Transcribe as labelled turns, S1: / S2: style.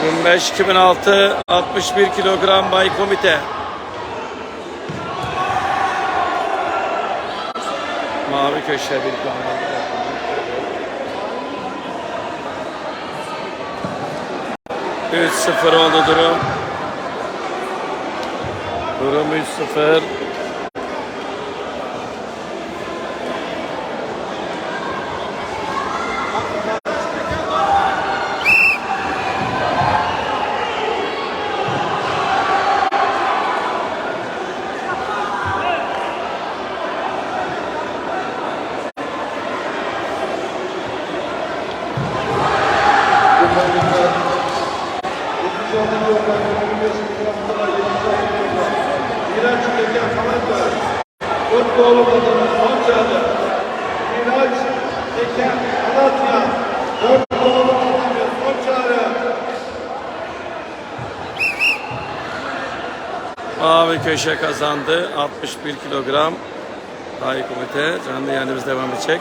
S1: 25-2006 61 kilogram Bay Komite. Mavi köşe bir aldı. Üç sıfır oldu durum. Durum 3-0.
S2: Miraç
S1: Mavi köşe kazandı. 61 kilogram. Bay Komite. Canlı yayınımız devam edecek.